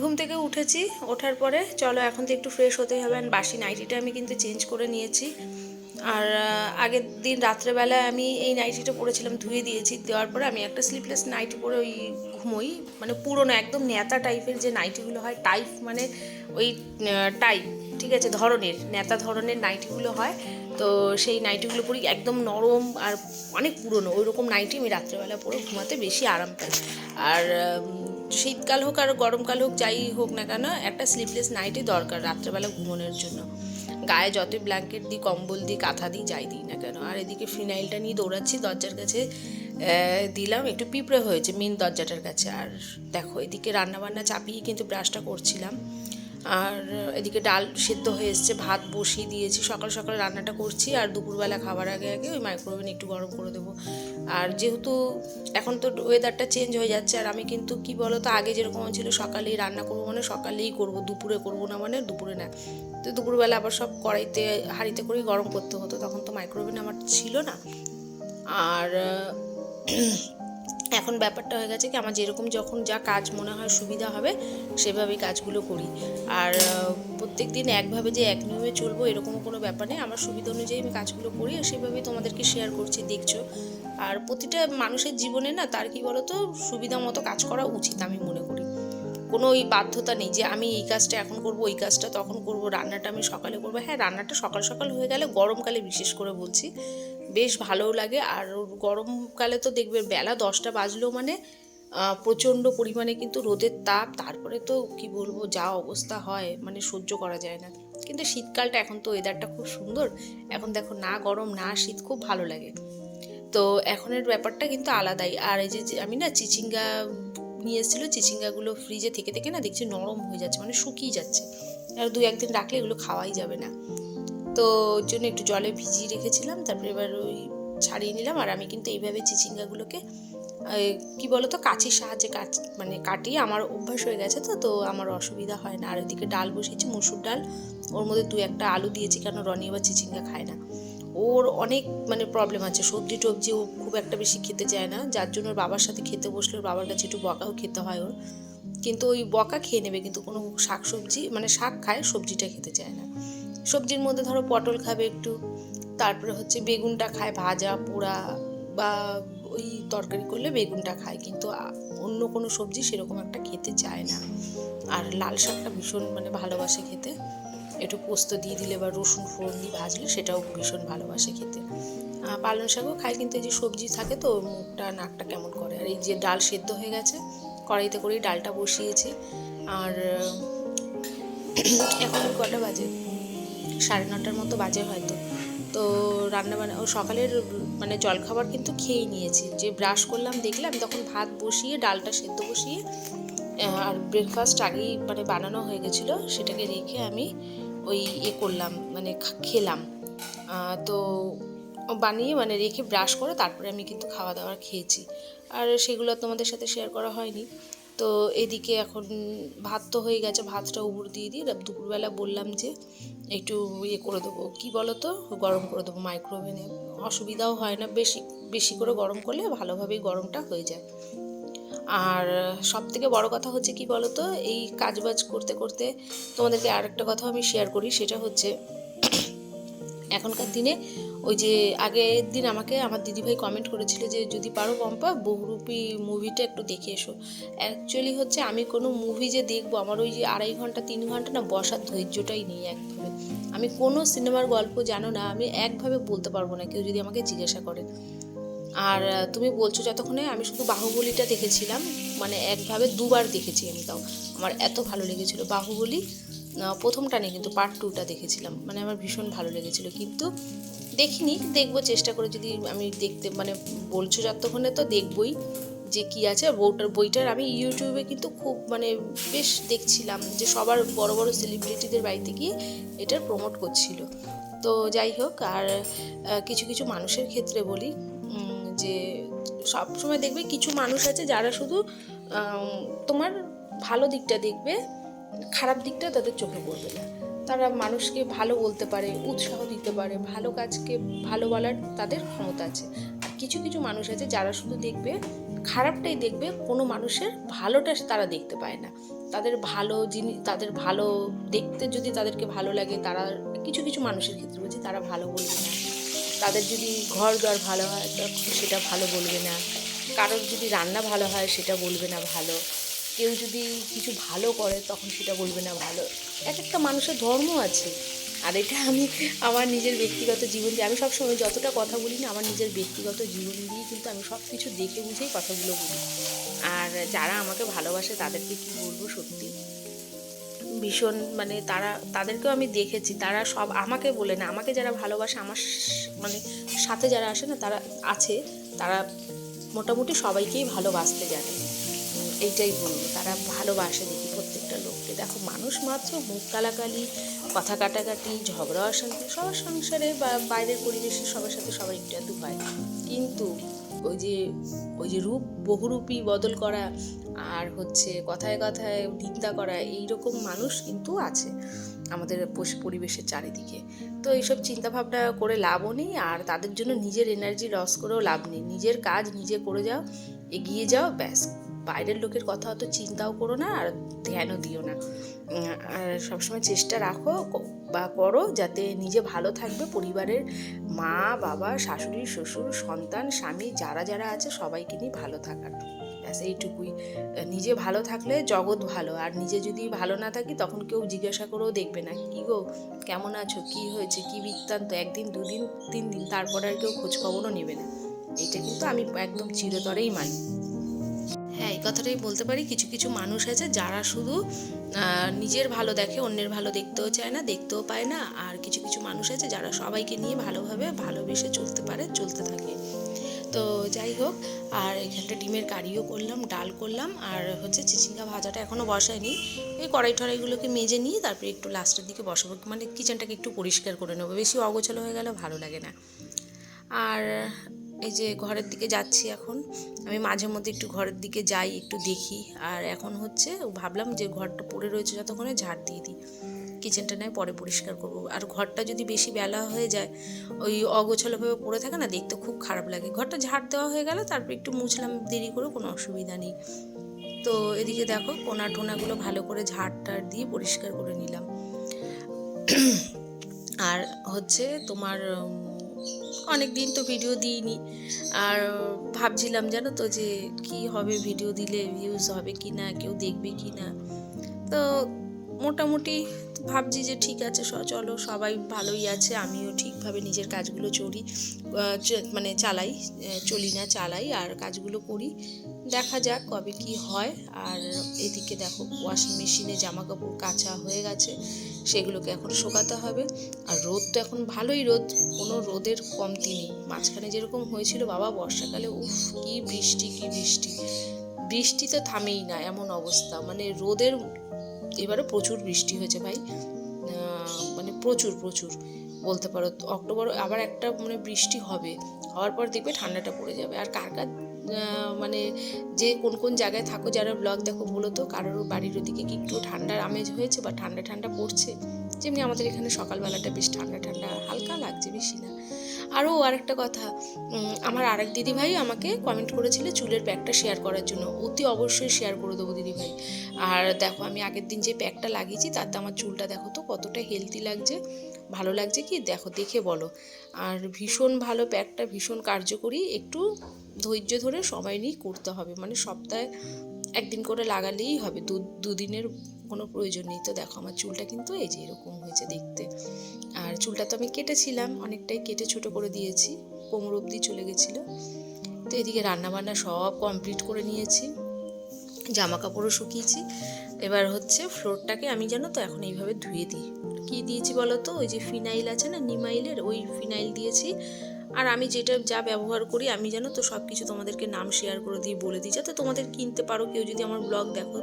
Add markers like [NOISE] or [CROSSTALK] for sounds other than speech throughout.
ঘুম থেকে উঠেছি, ওঠার পরে চলো এখন তো একটু ফ্রেশ হতেই হবে আর বাসি নাইটিটা আমি কিন্তু চেঞ্জ করে নিয়েছি। আর আগের দিন রাত্রেবেলা আমি এই নাইটিটা পরেছিলাম ধুয়ে দিয়েছি, দেওয়ার পরে আমি একটা স্লিপলেস নাইটি পরে ওই ঘুমোই। মানে পুরোনো একদম নেতা টাইপের যে নাইটিগুলো হয় টাইপ মানে ওই টাইপ ঠিক আছে, ধরনের, নেতা ধরনের নাইটিগুলো হয়। তো সেই নাইটিগুলো পরি একদম নরম আর অনেক পুরনো ওই রকম নাইটি আমি রাত্রেবেলা পরে ঘুমাতে বেশি আরাম পাই। আর শীতকাল হোক আর গরমকাল হোক, যাই হোক না কেন, একটা স্লিপলেস নাইটই দরকার রাত্রেবেলা ঘুমনের জন্য। গায়ে যতই ব্ল্যাঙ্কেট দিই, কম্বল দিই, কাঁথা দিই, যাই দিই না কেন। আর এদিকে ফিনাইলটা নিয়ে দৌড়াচ্ছি, দরজার কাছে দিলাম, একটু পিঁপড়ে হয়েছে মেন দরজাটার কাছে। আর দেখো, এদিকে রান্নাবান্না চাপিয়ে কিন্তু ব্রাশটা করছিলাম। আর এদিকে ডাল সেদ্ধ হয়ে এসছে, ভাত বসিয়ে দিয়েছি। সকাল সকাল রান্নাটা করছি আর দুপুরবেলা খাবার আগে আগে ওই মাইক্রোওভেন একটু গরম করে দেবো। আর যেহেতু এখন তো ওয়েদারটা চেঞ্জ হয়ে যাচ্ছে আর আমি কিন্তু কি বলো তো আগে যেরকম ছিল সকালেই রান্না করব মানে সকালেই করব, দুপুরে করব না মানে দুপুরে না। তো দুপুরবেলা আবার সব কড়াইতে, হাঁড়িতে করেই গরম করতে হতো, তখন তো মাইক্রোওভেন আমার ছিল না। আর এখন ব্যাপারটা হয়ে গেছে কি, আমার যেরকম যখন যা কাজ মনে হয় সুবিধা হবে, সেভাবেই কাজগুলো করি। আর প্রত্যেক দিন একভাবে যে এক নিয়মে চলবো এরকম কোনো ব্যাপার নেই। আমার সুবিধা অনুযায়ী আমি কাজগুলো করি আর সেভাবেই তোমাদেরকে শেয়ার করছি, দেখছ। আর প্রতিটা মানুষের জীবনে না, তার কি বলতো, সুবিধা মতো কাজ করা উচিত আমি মনে করি। কোনো ওই বাধ্যতা নেই যে আমি এই কাজটা এখন করব, ওই কাজটা তখন করব, রান্নাটা আমি সকালে করব। হ্যাঁ রান্নাটা সকাল সকাল হয়ে গেলে গরমকালে বিশেষ করে বলছি, বেশ ভালোও লাগে। আর গরমকালে তো দেখবে বেলা দশটা বাজলেও মানে প্রচণ্ড পরিমাণে কিন্তু রোদের তাপ, তারপরে তো কি বলব, যা অবস্থা হয় মানে সহ্য করা যায় না। কিন্তু শীতকালটা এখন তো ওয়েদারটা খুব সুন্দর। এখন দেখো না গরম, না শীত, খুব ভালো লাগে। তো এখনের ব্যাপারটা কিন্তু আলাদাই। আর এই যে যে, আমি না চিচিঙ্গা নিয়ে এসেছিল, চিচিঙ্গাগুলো ফ্রিজে থেকে থেকে না দেখছি নরম হয়ে যাচ্ছে মানে শুকিয়ে যাচ্ছে। আর দু একদিন রাখলে এগুলো খাওয়াই যাবে না। তো ওর জন্য একটু জলে ভিজিয়ে রেখেছিলাম, তারপরে এবার ওই ছাড়িয়ে নিলাম। আর আমি কিন্তু এইভাবে চিচিঙ্গাগুলোকে কি বলো তো কাঁচির সাহায্যে কাট মানে কাটিয়ে আমার অভ্যাস হয়ে গেছে তো তো আমার অসুবিধা হয় না। আর ওইদিকে ডাল বসিয়েছি, মুসুর ডাল। ওর মধ্যে দু একটা আলু দিয়েছি, কেন রনি আবার চিচিঙ্গা খায় না। ওর অনেক মানে প্রবলেম আছে। সবজি টবজি ও খুব একটা বেশি খেতে চায় না। যার জন্য ওর বাবার সাথে খেতে বসলে ওর বাবার কাছে একটু বকাও খেতে হয় ওর। কিন্তু ওই বকা খেয়ে নেবে কিন্তু কোনো শাক সবজি মানে শাক খায়, সবজিটা খেতে চায় না। সবজির মধ্যে ধরো পটল খাবে একটু, তারপরে হচ্ছে বেগুনটা খায় ভাজা, পোড়া বা ওই তরকারি করলে বেগুনটা খায়। কিন্তু অন্য কোনো সবজি সেরকম একটা খেতে চায় না। আর লাল শাকটা ভীষণ মানে ভালোবাসে খেতে। একটু পোস্ত দিয়ে দিলে বা রসুন ফোড়ন দিয়ে ভাজলে সেটাও ভীষণ ভালোবাসে খেতে। পালং শাকও খাই, কিন্তু এই যে সবজি থাকে তো মুখটা, নাকটা কেমন করে? আর এই যে ডাল সেদ্ধ হয়ে গেছে, কড়াইতে করেই ডালটা বসিয়েছি। আর, [COUGHS] এখন কটা বাজে? সাড়ে নটার মতো বাজে হয়তো। তো রান্না বান্না, ও সকালের মানে জলখাবার কিন্তু খেয়েই নিয়েছি। যে ব্রাশ করলাম, দেখলাম তখন ভাত বসিয়ে, ডালটা সেদ্ধ বসিয়ে আর ব্রেকফাস্ট আগেই মানে বানানো হয়ে গেছিল, সেটাকে রেখে আমি ওই ইয়ে করলাম মানে খেলাম। তো বানিয়ে মানে রেখে ব্রাশ করে তারপরে আমি কিন্তু খাওয়া দাওয়া খেয়েছি। আর সেগুলো তোমাদের সাথে শেয়ার করা হয়নি। তো এদিকে এখন ভাত তো হয়ে গেছে, ভাতটা উপর দিয়ে দিয়ে দুপুরবেলা বললাম যে একটু ইয়ে করে দেবো। কী বলো তো গরম করে দেবো মাইক্রোওভেনে অসুবিধাও হয় না, বেশি বেশি করে গরম করলে ভালোভাবেই গরমটা হয়ে যায়। আর সব থেকে বড় কথা হচ্ছে কি বলো তো এই কাজবাজ করতে করতে তোমাদেরকে আরেকটা কথা আমি শেয়ার করি, সেটা হচ্ছে এখনকার দিনে ওই যে আগের দিন আমাকে আমার দিদিভাই কমেন্ট করেছিল যে, যদি পারো পম্পা, বহুরূপী মুভিটা একটু দেখে এসো। অ্যাকচুয়ালি হচ্ছে আমি কোনো মুভি যে দেখব, আমার ওই যে আড়াই ঘণ্টা, তিন ঘণ্টা না বসার ধৈর্যটাই নেই একভাবে আমি কোনো সিনেমার গল্প জানো না, আমি একভাবে বলতে পারব না, কেউ যদি আমাকে জিজ্ঞাসা করে। আর তুমি বলছো যতক্ষণে আমি শুধু বাহুবলীটা দেখেছিলাম মানে একভাবে দুবার দেখেছি আমি তাও। আমার এত ভালো লেগেছিল বাহুবলী প্রথমটা নেই কিন্তু পার্ট টুটা দেখেছিলাম। মানে আমার ভীষণ ভালো লেগেছিল। কিন্তু দেখিনি, দেখব, চেষ্টা করে যদি আমি দেখতে মানে বলছো যতক্ষণে তো দেখবই যে কি আছে। বউটার বইটার আমি ইউটিউবে কিন্তু খুব মানে বেশ দেখছিলাম যে সবার বড় বড় সেলিব্রিটিদের বাড়িতে গিয়ে এটার প্রমোট করছিল। তো যাই হোক, আর কিছু কিছু মানুষের ক্ষেত্রে বলি যে সব সময় দেখবে কিছু মানুষ আছে যারা শুধু তোমার ভালো দিকটা দেখবে, খারাপ দিকটা তাদের চোখে পড়বে না। তারা মানুষকে ভালো বলতে পারে, উৎসাহ দিতে পারে, ভালো কাজকে ভালো বলার তাদের ক্ষমতা আছে। আর কিছু কিছু মানুষ আছে যারা শুধু দেখবে, খারাপটাই দেখবে, কোনো মানুষের ভালোটা তারা দেখতে পায় না। তাদের ভালো জিনিস তাদের ভালো দেখতে যদি তাদেরকে ভালো লাগে, তারা, কিছু কিছু মানুষের ক্ষেত্রে বলছি তারা ভালো বলবে না। তাদের যদি ঘর দর ভালো হয় সেটা ভালো বলবে না। কারোর যদি রান্না ভালো হয়, সেটা বলবে না ভালো। কেউ যদি কিছু ভালো করে, তখন সেটা বলবে না ভালো। এক একটা মানুষের ধর্ম আছে। আর এটা আমি আমার নিজের ব্যক্তিগত জীবন দিয়ে, আমি সবসময় যতটা কথা বলি না, আমার নিজের ব্যক্তিগত জীবন দিয়ে কিন্তু আমি সব কিছু দেখে বুঝেই কথাগুলো বলি। আর যারা আমাকে ভালোবাসে, তাদেরকে কি বলব সত্যি? ভীষণ মানে তারা, তাদেরকেও আমি দেখেছি। তারা সব আমাকে বলে না, আমাকে যারা ভালোবাসে, আমার মানে সাথে যারা আসে না, তারা আছে, তারা মোটামুটি সবাইকেই ভালোবাসতে জানে। এইটাই বলব, তারা ভালোবাসে দেখি প্রত্যেকটা লোককে। দেখো, মানুষ মাত্র মুখ কালাকালি, কথা কাটাকাটি, ঝগড়া, অশান্তি, সবার সংসারে বা বাইরের পরিবেশে সবার সাথে সবার একটু হয়। কিন্তু ওই যে ওই যে রূপ, বহুরূপী বদল করা আর হচ্ছে কথায় কথায় নিন্দা করা এই রকম মানুষ কিন্তু আছে আমাদের পরিবেশের চারিদিকে। তো এইসব চিন্তাভাবনা করে লাভও নেই আর তাদের জন্য নিজের এনার্জি লস করেও লাভ নেই। নিজের কাজ নিজে করে যাও, এগিয়ে যাও, ব্যাস। বাইরের লোকের কথা অত চিন্তাও করো না আর ধ্যানও দিও না। আর সবসময় চেষ্টা রাখো বা করো যাতে নিজে ভালো থাকবে পরিবারের মা, বাবা, শাশুড়ি, শ্বশুর, সন্তান, স্বামী, যারা যারা আছে সবাইকে নিয়ে ভালো থাকার। ব্যাস, এইটুকুই। নিজে ভালো থাকলে জগৎ ভালো। আর নিজে যদি ভালো না থাকি তখন কেউ জিজ্ঞাসা করেও দেখবে না, কি গো, কেমন আছো? কি হয়েছে? কি বৃত্তান্ত? একদিন, দুদিন, তিন দিন, তারপর আর কেউ খোঁজখবরও নেবে না। এটা কিন্তু আমি একদম চিরতরেই মানি। কথাটাই বলতে পারি, কিছু কিছু মানুষ আছে যারা শুধু নিজের ভালো দেখে অন্যের ভালো দেখতেও চায় না, দেখতেও পায় না। আর কিছু কিছু মানুষ আছে যারা সবাইকে নিয়ে ভালোভাবে ভালোবেসে চলতে পারে, চলতে থাকে। তো যাই হোক, আর এখানটা ডিমের কারিও করলাম, ডাল করলাম, আর হচ্ছে চিচিঙ্গা ভাজাটা এখনও বসায়নি। এই কড়াই টড়াইগুলোকে মেজে নিয়ে তারপরে একটু লাস্টের দিকে বসাবো মানে কিচেনটাকে একটু পরিষ্কার করে নেব, বেশি অগোছালো হয়ে গেলে ভালো লাগে না। আর এই যে ঘরের দিকে যাচ্ছি এখন। আমি মাঝে মধ্যে একটু ঘরের দিকে যাই, একটু দেখি। আর এখন হচ্ছে ভাবলাম যে ঘরটা পড়ে রয়েছে যতক্ষণে ঝাড় দিয়ে দিই। কিচেনটা নয়, পরে পরিষ্কার করব। আর ঘরটা যদি বেশি বেলা হয়ে যায়, ওই অগোছালোভাবে পড়ে থাকে না, দেখতে খুব খারাপ লাগে। ঘরটা ঝাড় দেওয়া হয়ে গেলে তারপর একটু মুছলাম, দেরি করে কোনো অসুবিধা নেই। তো এদিকে দেখো, কোনা টোনাগুলো ভালো করে ঝাড় টাড় দিয়ে পরিষ্কার করে নিলাম। আর হচ্ছে তোমার অনেক দিন তো ভিডিও দিইনি। আর ভাবছিলাম জানো তো যে কি হবে ভিডিও দিলে ভিউজ হবে কি না কেউ দেখবে কি না তো মোটামুটি ভাবছি যে ঠিক আছে চলো, সবাই ভালোই আছে, আমিও ঠিকভাবে নিজের কাজগুলো চলি মানে চালাই চলি না, চালাই, আর কাজগুলো করি। দেখা যাক কবে কি হয়, আর এদিকে দেখো ওয়াশিং মেশিনে জামা কাপড় কাচা হয়ে গেছে, সেগুলোকে এখন শোকাতে হবে। আর রোদ তো এখন ভালোই রোদ, কোনো রোদের কমতি নেই। মাঝখানে যেরকম হয়েছিল, বাবা, বর্ষাকালে উফ, কী বৃষ্টি কী বৃষ্টি। বৃষ্টি তো থামেই না, এমন অবস্থা। মানে রোদের এবারে প্রচুর বৃষ্টি হয়েছে ভাই। মানে প্রচুর প্রচুর বলতে পারো। অক্টোবর আবার একটা মানে বৃষ্টি হবে। হওয়ার পর দেখবে ঠান্ডাটা পড়ে যাবে। আর কার কার মানে যে কোন কোন জায়গায় থাকো, যারা ব্লগ দেখো বলো তো, কারোর বাড়ির ওদিকে কি একটু ঠান্ডার আমেজ হয়েছে বা ঠান্ডা ঠান্ডা পড়ছে? যেমনি আমাদের এখানে সকালবেলাটা বেশ ঠান্ডা ঠান্ডা, হালকা লাগছে, বেশি না। আরও আরেকটা কথা আমার আরেক দিদিভাই আমাকে কমেন্ট করেছিল চুলের প্যাকটা শেয়ার করার জন্য। অতি অবশ্যই শেয়ার করে দেবো দিদিভাই। আর দেখো, আমি আগের দিন যে প্যাকটা লাগিয়েছি, তাতে আমার চুলটা দেখো তো কতটা হেলদি লাগছে, ভালো লাগছে কি? দেখো, দেখে বলো। আর ভীষণ ভালো প্যাকটা ভীষণ কার্যকরী। একটু ধৈর্য ধরে সময় নিয়েই করতে হবে। মানে সপ্তাহে একদিন করে লাগালেই হবে, দু, দুদিনের কোনো প্রয়োজন নেই। তো দেখো আমার চুলটা কিন্তু এই যে এরকম হয়েছে দেখতে। আর চুলটা তো আমি কেটেছিলাম, অনেকটাই কেটে ছোট করে দিয়েছি, কোমর অবধি চলে গেছিল। তো এদিকে রান্নাবান্না সব কমপ্লিট করে নিয়েছি জামা কাপড়ও শুকিয়েছি। এবার হচ্ছে ফ্লোরটাকে আমি জানো তো এখন এইভাবে ধুয়ে দিই। কি দিয়েছি বলো তো? ওই যে ফিনাইল আছে না, নিমাইলের, ওই ফিনাইল দিয়েছি। আর আমি যেটা যা ব্যবহার করি, আমি জানো তো সব কিছু তোমাদেরকে নাম শেয়ার করে দিয়ে বলে দিই, যাতে তোমাদের কিনতে পারো। কেউ যদি আমার ব্লগ দেখো,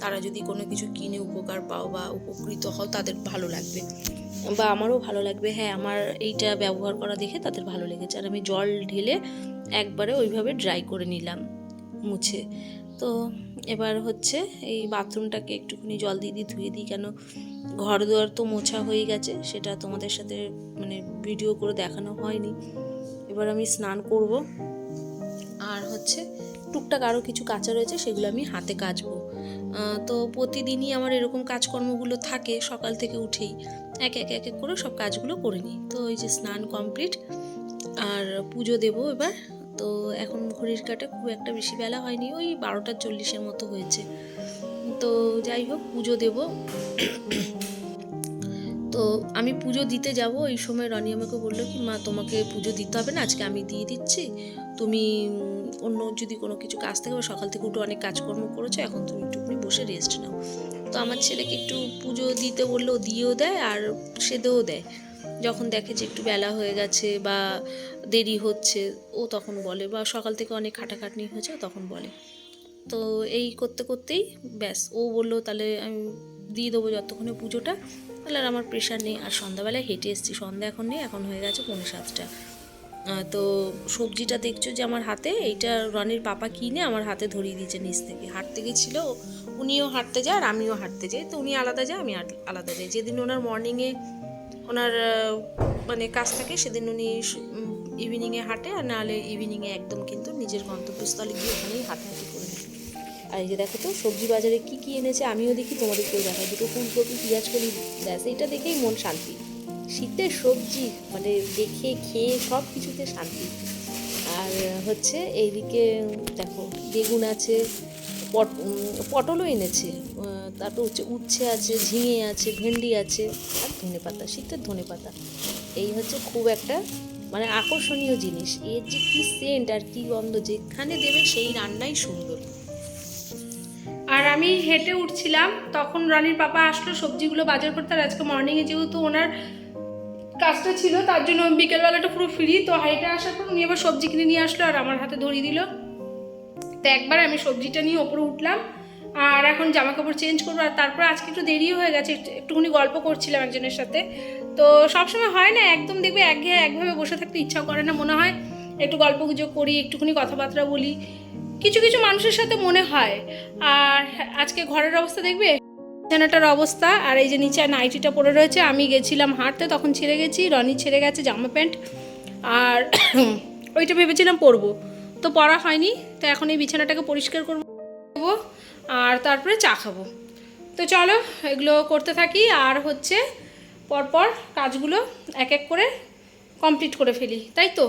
তারা যদি কোনো কিছু কিনে, উপকার পাও বা উপকৃত হও, তাদের ভালো লাগবে। বা আমারও ভালো লাগবে। হ্যাঁ আমার এইটা ব্যবহার করা দেখে তাদের ভালো লেগেছে। আর আমি জল ঢেলে একবারে ওইভাবে ড্রাই করে নিলাম, মুছে। তো এবার হচ্ছে এই বাথরুমটাকে একটুখানি জল দিয়ে দিয়ে ধুয়ে দিই, কেন ঘর দুয়ার তো মোছা হয়ে গেছে, সেটা তোমাদের সাথে মানে ভিডিও করে দেখানো হয়নি। এবার আমি স্নান করব। আর হচ্ছে টুকটাক আরও কিছু কাঁচা রয়েছে, সেগুলো আমি হাতে কাচবো। তো প্রতিদিনই আমার এরকম কাজকর্মগুলো থাকে, সকাল থেকে উঠেই এক এক এক এক করে সব কাজগুলো করে নিই। তো এই যে স্নান কমপ্লিট আর পুজো দেব এবার। তো এখন ঘড়ির কাটে খুব একটা বেশি বেলা হয়নি, ওই বারোটা চল্লিশের মতো হয়েছে। তো যাই হোক, পুজো দেব। তো আমি পুজো দিতে যাব। এই সময় রনি আমাকে বলল কি, মা, তোমাকে পুজো দিতে হবে না, আজকে আমি দিয়ে দিচ্ছি। তুমি অন্য যদি কোনো কিছু কাজ থাকে, বা সকাল থেকে উঠে অনেক কাজকর্ম করেছ, এখন তুমি একটুখানি বসে রেস্ট নাও। তো আমার ছেলেকে একটু পুজো দিতে বললেও দিয়েও দেয় আর সেদেও দেয়। যখন দেখে যে একটু বেলা হয়ে গেছে বা দেরি হচ্ছে, ও তখন বলে, বা সকাল থেকে অনেক খাটাখাটনি হয়েছে তখন বলে। তো এই করতে করতেই ব্যাস, ও বলল, তাহলে আমি দিয়ে দেবো যতক্ষণে পুজোটা। তাহলে আর আমার প্রেশার নেই। আর সন্ধ্যাবেলায় হেঁটে এসেছি, সন্ধ্যা এখন নেই, এখন হয়ে গেছে পৌনে সাতটা। তো সবজিটা দেখছ যে আমার হাতে, এইটা রনির পাপা কিনে আমার হাতে ধরিয়ে দিয়েছে নিচ থেকে। হাঁটতে গেছিল, উনিও হাঁটতে যায় আর আমিও হাঁটতে যাই। তো উনি আলাদা যায়, আমি আলাদা যাই। যেদিন ওনার মর্নিংয়ে ওনার মানে কাজ থাকে, সেদিন উনি ইভিনিংয়ে হাঁটে। আর নাহলে ইভিনিংয়ে একদম কিন্তু নিজের গন্তব্যস্থলে গিয়ে ওখানেই হাঁটাহাঁটি করে। আর এই যে দেখো তো, সবজি বাজারে কি কি এনেছে আমিও দেখি তোমাদেরকেও দেখাই দুটো ফুলকপি, পেঁয়াজ কলি, ব্যাস, এইটা দেখেই মন শান্তি। শীতের সবজি মানে দেখে খেয়ে সব কিছুতে শান্তি। আর হচ্ছে এইদিকে, দেখো, বেগুন আছে, পট, পটলও এনেছে। তারপর হচ্ছে উচ্ছে আছে, ঝিঙে আছে, ভেন্ডি আছে, আর ধনে পাতা শীতের ধনে পাতা এই হচ্ছে খুব একটা মানে আকর্ষণীয় জিনিস। এর যে কী সেন্ট আর কী গন্ধ, যেখানে দেবে সেই রান্নাই সুন্দর। আমি হেঁটে উঠছিলাম, তখন রানীর পাপা আসলো, সবজিগুলো বাজার করতে, আর আজকে মর্নিংয়ে যেহেতু ওনার কাজটা ছিল, তার জন্য বিকেলবেলাটা পুরো ফ্রি তো হাইটে আসার পর উনি এবার সবজি কিনে নিয়ে আসলো, আর আমার হাতে ধরিয়ে দিল। তো একবার আমি সবজিটা নিয়ে ওপরে উঠলাম, আর এখন জামা কাপড় চেঞ্জ করব, আর তারপর আজকে একটু দেরিও হয়ে গেছে একটুখানি গল্প করছিলাম একজনের সাথে। তো সবসময় হয় না, একদম দেখবে একঘেয়ে একভাবে বসে থাকতে ইচ্ছা করে না, মনে হয় একটু গল্প গুজব করি, একটুখানি কথাবার্তা বলি কিছু কিছু মানুষের সাথে মনে হয়। আর আজকে ঘরের অবস্থা দেখবে? বিছানাটার অবস্থা, আর এই যে নিচে নাইটিটা পড়ে রয়েছে, আমি গেছিলাম হাঁটতে, তখন ছেড়ে গেছি, রনি ছেড়ে গেছে জামা প্যান্ট। আর [CLEARS THROAT] ওইটা ভেবেছিলাম পরবো। তো পরা হয়নি, তো এখন এই বিছানাটাকে পরিষ্কার করব আর তারপরে চা খাব। তো চলো, এগুলো করতে থাকি, আর হচ্ছে পরপর কাজগুলো এক এক করে কমপ্লিট করে ফেলি, তাই তো?